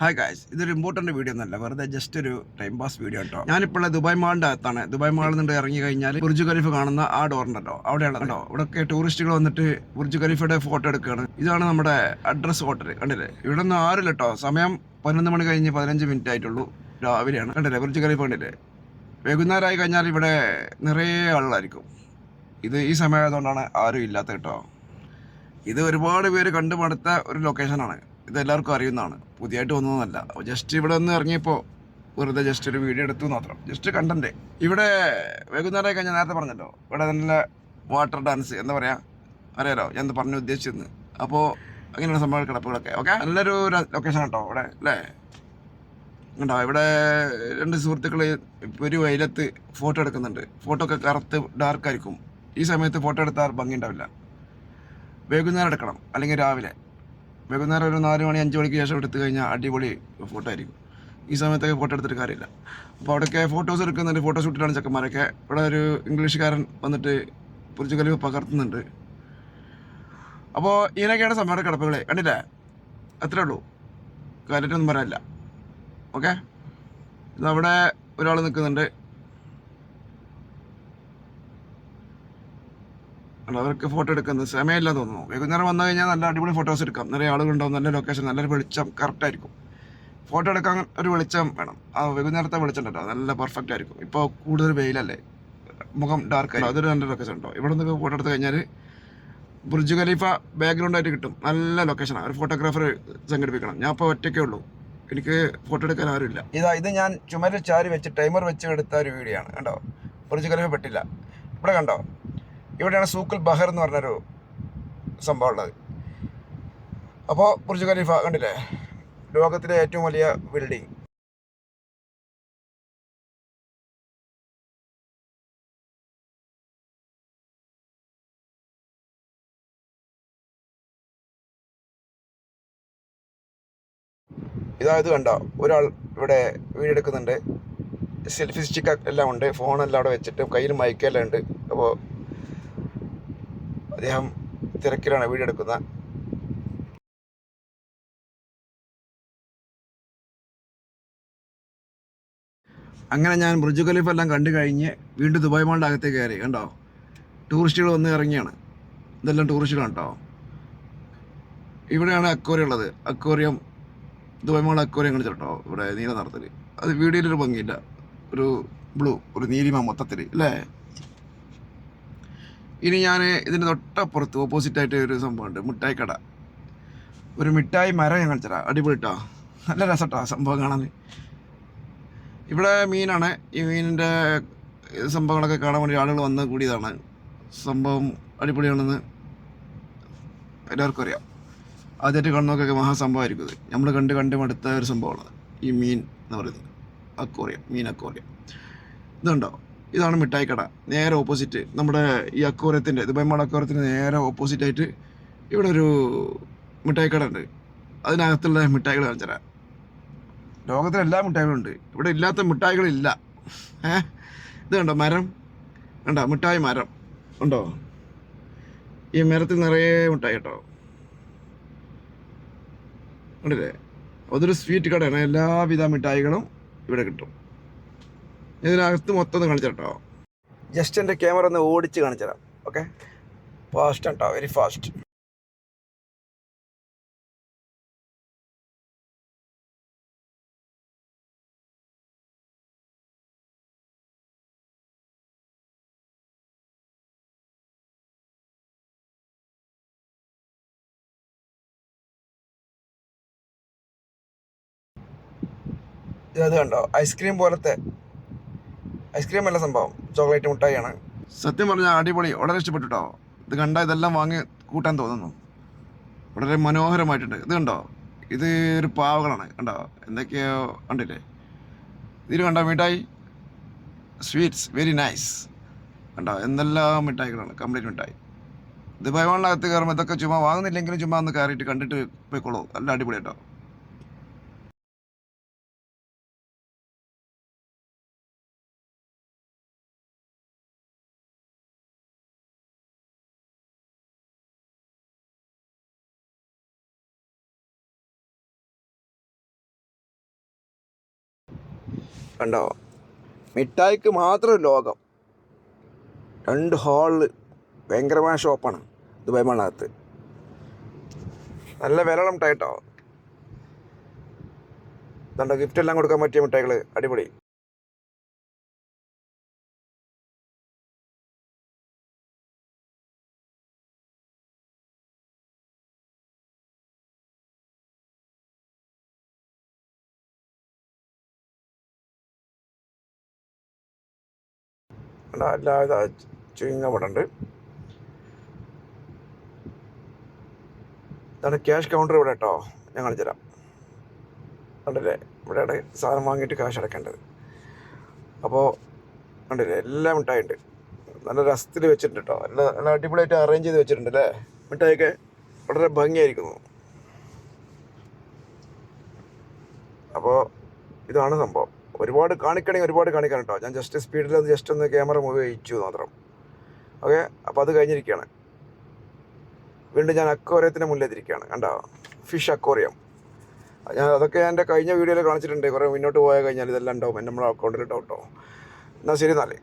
Hi guys ഇതൊരു important video ഒന്നല്ല വെറുതെ ജസ്റ്റ് ഒരു ടൈം പാസ് വീഡിയോ കേട്ടോ. ഞാനിപ്പോൾ ദുബായ് മാളിന്റെ അകത്താണ് ദുബായ് മാളിൽ നിന്ന് ഇറങ്ങി കഴിഞ്ഞാൽ ബുർജ് ഖലീഫ് കാണുന്ന ആ ഡോറുണ്ടല്ലോ അവിടെയാണ് കേട്ടോ. ഇവിടെയൊക്കെ ടൂറിസ്റ്റുകൾ വന്നിട്ട് ബുർജ് ഖലീഫയുടെ ഫോട്ടോ എടുക്കുകയാണ്. ഇതാണ് നമ്മുടെ അഡ്രസ് ഹോട്ടൽ കണ്ടില്ലേ? ഇവിടെ നിന്ന് ആറില്ല കേട്ടോ. സമയം പതിനൊന്ന് മണി കഴിഞ്ഞ് പതിനഞ്ച് മിനിറ്റ് ആയിട്ടുള്ളൂ. രാവിലെയാണ്. കണ്ടില്ലേ? ബുർജ് ഖലീഫ് കണ്ടില്ലേ? വൈകുന്നേരമായി കഴിഞ്ഞാൽ ഇവിടെ നിറയെ ആളുകളായിരിക്കും. ഇത് ഈ സമയമായതുകൊണ്ടാണ് ആരും ഇല്ലാത്ത കേട്ടോ. ഇത് ഒരുപാട് പേര് കണ്ടു മടുത്ത ഒരു ലൊക്കേഷനാണ് ഇത് എല്ലാവർക്കും അറിയുന്നതാണ് പുതിയതായിട്ട് വന്നതൊന്നല്ല ജസ്റ്റ് ഇവിടെ നിന്ന് ഇറങ്ങിയപ്പോൾ വെറുതെ ജസ്റ്റ് ഒരു വീഡിയോ എടുത്തു മാത്രം. ജസ്റ്റ് കണ്ടന്റ് ഇവിടെ വൈകുന്നേരം കഴിഞ്ഞാൽ നേരത്തെ പറഞ്ഞല്ലോ. ഇവിടെ നല്ല വാട്ടർ ഡാൻസ് എന്താ പറയുക അറിയാലോ? ഞാൻ എന്താ പറഞ്ഞു ഉദ്ദേശിച്ചെന്ന്. അപ്പോൾ അങ്ങനെയുള്ള സംഭവ കിടപ്പുകളൊക്കെ. ഓക്കെ നല്ലൊരു ലൊക്കേഷൻ കേട്ടോ ഇവിടെ അല്ലേ? ഉണ്ടോ ഇവിടെ രണ്ട് സുഹൃത്തുക്കൾ ഒരു വെയിലത്ത് ഫോട്ടോ എടുക്കുന്നുണ്ട്. ഫോട്ടോ ഒക്കെ കറുത്ത് ഡാർക്കായിരിക്കും ഈ സമയത്ത് ഫോട്ടോ എടുത്താൽ ഭംഗി ഉണ്ടാവില്ല. വൈകുന്നേരം എടുക്കണം. അല്ലെങ്കിൽ രാവിലെ. വൈകുന്നേരം ഒരു നാല് മണി അഞ്ച് മണിക്ക് ശേഷം എടുത്തു കഴിഞ്ഞാൽ അടിപൊളി ഫോട്ടോ ആയിരിക്കും. ഈ സമയത്തൊക്കെ ഫോട്ടോ എടുത്തിട്ട് കാര്യമില്ല. അപ്പോൾ അവിടെയൊക്കെ ഫോട്ടോസ് എടുക്കുന്നുണ്ട് ഫോട്ടോ ഷൂട്ടിലാണ് ചെക്കന്മാരൊക്കെ. ഇവിടെ ഒരു ഇംഗ്ലീഷുകാരൻ വന്നിട്ട് പുരിച്ചുകലിവ് പകർത്തുന്നുണ്ട്. അപ്പോൾ ഇതിനൊക്കെയാണ് സമയയുടെ കിടപ്പുകളെ. കണ്ടില്ലേ? അത്രേ ഉള്ളൂ. കാര്യമായിട്ടൊന്നും പറയാനില്ല. ഓക്കെ ഇതവിടെ ഒരാൾ നിൽക്കുന്നുണ്ട് അല്ല, അവർക്ക് ഫോട്ടോ എടുക്കുന്നത് സമയമില്ല തോന്നുന്നു. വൈകുന്നേരം വന്നു കഴിഞ്ഞാൽ നല്ല അടിപൊളി ഫോട്ടോസ് എടുക്കാം. നിറയെ ആളുകളുണ്ടാവും നല്ല ലൊക്കേഷൻ നല്ലൊരു വെളിച്ചം കറക്റ്റ് ആയിരിക്കും. ഫോട്ടോ എടുക്കാൻ ഒരു വെളിച്ചം വേണം. ആ വൈകുന്നേരത്തെ വെളിച്ചം ഉണ്ടല്ലോ നല്ല പെർഫെക്റ്റ് ആയിരിക്കും. ഇപ്പോൾ കൂടുതൽ വെയിലല്ലേ? മുഖം ഡാർക്ക് ആയി അതൊരു നല്ല ലൊക്കേഷൻ ഉണ്ടോ? ഇവിടെ നിന്നൊക്കെ ഫോട്ടോ എടുത്ത് കഴിഞ്ഞാൽ ബുർജ് ഖലീഫ ബാക്ക്ഗ്രൗണ്ട് ആയിട്ട് കിട്ടും. നല്ല ലൊക്കേഷനാണ് ഒരു ഫോട്ടോഗ്രാഫർ സംഘടിപ്പിക്കണം. ഞാൻ ഇപ്പോൾ ഒറ്റയ്ക്കേ ഉള്ളൂ. എനിക്ക് ഫോട്ടോ എടുക്കാൻ ആരുമില്ല. ഇതാ ഇത് ഞാൻ ചുമരിൽ ചാരി വെച്ച് ടൈമർ വെച്ച് എടുത്ത ഒരു വീഡിയോ ആണ്. കണ്ടോ? ബുർജ് ഖലീഫ പെട്ടില്ല. ഇവിടെ കണ്ടോ? ഇവിടെയാണ് സൂക്കുൽ ബഹർ എന്ന് പറഞ്ഞൊരു സംഭവം ഉള്ളത് അപ്പോൾ ബുർജ് ഖലീഫ കണ്ടില്ലേ? ലോകത്തിലെ ഏറ്റവും വലിയ ബിൽഡിംഗ് ഇതായത് കണ്ട ഒരാൾ ഇവിടെ വീഡിയോ സെൽഫി സ്റ്റിക്ക് എല്ലാം ഉണ്ട്. ഫോണെല്ലാം അവിടെ വെച്ചിട്ട് കയ്യിൽ മയക്കെല്ലാം ഉണ്ട്. അപ്പോൾ അദ്ദേഹം തിരക്കിലാണ് വീഡിയോ എടുക്കുന്നത്. അങ്ങനെ ഞാൻ ബ്രിജു ഖലീഫ് എല്ലാം കണ്ടു കഴിഞ്ഞ് വീണ്ടും ദുബായ് മാളിന്റെ അകത്തേക്ക് കയറി. കണ്ടോ? ടൂറിസ്റ്റുകൾ വന്ന് ഇറങ്ങിയാണ്. ഇതെല്ലാം ടൂറിസ്റ്റുകളാണ് കേട്ടോ ഇവിടെയാണ് അക്വേറിയം ഉള്ളത്. അക്വേറിയം ദുബായ് മാൾ അക്വേറിയം കാണിച്ചിട്ടോ ഇവിടെ നീല നിറത്തിൽ അത് വീഡിയോയിലൊരു ഭംഗിയില്ല. ഒരു ബ്ലൂ ഒരു നീലിമ മൊത്തത്തിൽ അല്ലേ? ഇനി ഞാൻ ഇതിന്റെ തൊട്ടപ്പുറത്ത് ഓപ്പോസിറ്റായിട്ട് ഒരു സംഭവമുണ്ട്. മിഠായി കട ഒരു മിഠായി മരം ഞാൻ കാണിച്ചതാ അടിപൊളി നല്ല രസട്ടോ സംഭവം കാണാൻ. ഇവിടെ മീനാണ്. ഈ മീനിന്റെ സംഭവങ്ങളൊക്കെ കാണാൻ വേണ്ടി ആളുകൾ വന്ന് കൂടിയതാണ്. സംഭവം അടിപൊളിയാണെന്ന് എല്ലാവർക്കും അറിയാം. ആദ്യമായിട്ട് കാണുന്നവർക്കൊക്കെ മഹാസംഭവമായിരിക്കും ഇത്. നമ്മൾ കണ്ട് കണ്ട് മടുത്ത ഒരു സംഭവമാണ് ഈ മീൻ എന്ന് പറയുന്നത്. അക്കോറിയം. മീൻ അക്കോറിയം. ഇതുണ്ടോ? ഇതാണ് മിഠായി കട. നേരെ ഓപ്പോസിറ്റ് നമ്മുടെ ഈ അക്കോരത്തിന്റെ ദുബായ് മാൾ അക്കോരത്തിന്റെ നേരെ ഓപ്പോസിറ്റ് ആയിട്ട് ഇവിടെ ഒരു മിഠായി കട ഉണ്ട്. അതിനകത്തുള്ള മിഠായികൾ കാണിച്ചുതരാം ലോകത്തിലെ എല്ലാ മിഠായികളും ഉണ്ട്. ഇവിടെ ഇല്ലാത്ത മിഠായികളില്ല ഏഹ് ഇത് കണ്ടോ മരം? കണ്ടോ മിഠായി മരം? ഉണ്ടോ? ഈ മരത്തിൽ നിറയെ മിഠായി കേട്ടോ. ഉണ്ടല്ലേ അതൊരു സ്വീറ്റ് കടയാണ്. എല്ലാവിധ മിഠായികളും ഇവിടെ കിട്ടും. ഇതിനകത്ത് മൊത്തം ഒന്ന് കാണിച്ചു കേട്ടോ ജസ്റ്റ് എന്റെ ക്യാമറ ഒന്ന് ഓടിച്ച് കാണിച്ചു തരാം. ഓക്കെ ഫാസ്റ്റ് കേട്ടോ വെരി ഫാസ്റ്റ് ഇത് കണ്ടോ? ഐസ്ക്രീം പോലത്തെ ഐസ്ക്രീം അല്ല സംഭവം. ചോക്ലേറ്റ് മുട്ടായിയാണ്. സത്യം പറഞ്ഞാൽ അടിപൊളി. വളരെ ഇഷ്ടപ്പെട്ടു കേട്ടോ ഇത് കണ്ട ഇതെല്ലാം വാങ്ങി കൂട്ടാൻ തോന്നുന്നു. വളരെ മനോഹരമായിട്ടുണ്ട്. ഇത് കണ്ടോ? ഇത് ഒരു പാവകളാണ് കണ്ടോ? എന്തൊക്കെയോ കണ്ടില്ലേ? ഇതിൽ കണ്ടോ? മിഠായി. സ്വീറ്റ്സ്. Very nice. കണ്ടോ? എന്തെല്ലാം മിഠായികളാണ്. കംപ്ലീറ്റ് മിഠായി. ദുബായ് മാളിനകത്ത് കയറുമ്പോൾ ഇതൊക്കെ ചുമ്മാ വാങ്ങുന്നില്ലെങ്കിലും ചുമ്മാ ഒന്ന് കയറിയിട്ട് കണ്ടിട്ട് പോയിക്കോളൂ. നല്ല അടിപൊളി കേട്ടോ കണ്ടോ? മിഠായിക്ക് മാത്രം ലോകം. രണ്ട് ഹാളിൽ ഭയങ്കരമായ ഷോപ്പാണ് ദുബായ് മണ്ണകത്ത് നല്ല വിലയുള്ള മിഠായി കേട്ടോ ഗിഫ്റ്റ് എല്ലാം കൊടുക്കാൻ പറ്റിയ മിഠായികൾ അടിപൊളി. എല്ലാവിധ ചുരുങ്ങ ഇവിടെ ഉണ്ട് ഇതാണ് ക്യാഷ് കൗണ്ടർ ഇവിടെ കേട്ടോ. ഞാൻ കാണിച്ചു തരാം. കണ്ടില്ലേ? ഇവിടെയാണ് സാധനം വാങ്ങിയിട്ട് കാശ് അടക്കേണ്ടത്. അപ്പോൾ കണ്ടില്ലേ? എല്ലാം മിഠായിണ്ട്. നല്ല രസത്തിൽ വെച്ചിട്ടുണ്ട് കേട്ടോ. നല്ല നല്ല അടിപൊളിയായിട്ട് അറേഞ്ച് ചെയ്ത് വെച്ചിട്ടുണ്ട് അല്ലേ? മിഠായിയൊക്കെ വളരെ ഭംഗിയായിരിക്കുന്നു. അപ്പോൾ ഇതാണ് സംഭവം. ഒരുപാട് കാണിക്കണമെങ്കിൽ ഒരുപാട് കാണിക്കണം കേട്ടോ ഞാൻ ജസ്റ്റ് സ്പീഡിൽ ജസ്റ്റ് ഒന്ന് ക്യാമറ മൂവ് ചെയ്യിച്ചു മാത്രം. ഓക്കെ അപ്പോൾ അത് കഴിഞ്ഞിരിക്കുകയാണ്. വീണ്ടും ഞാൻ അക്വോറിയത്തിന്റെ മുന്നിലെത്തിരിക്കുകയാണ് കണ്ടോ? ഫിഷ് അക്വോറിയം ഞാൻ അതൊക്കെ ഞാൻ എന്റെ കഴിഞ്ഞ വീഡിയോയിൽ കാണിച്ചിട്ടുണ്ട്. കുറേ മുന്നോട്ട് പോയാൽ കഴിഞ്ഞാൽ ഇതെല്ലാം ഉണ്ടാവും. എന്റെ നമ്മുടെ അക്കൗണ്ടിൽ ഉണ്ടാവും കേട്ടോ എന്നാൽ ശരി എന്നാലേ.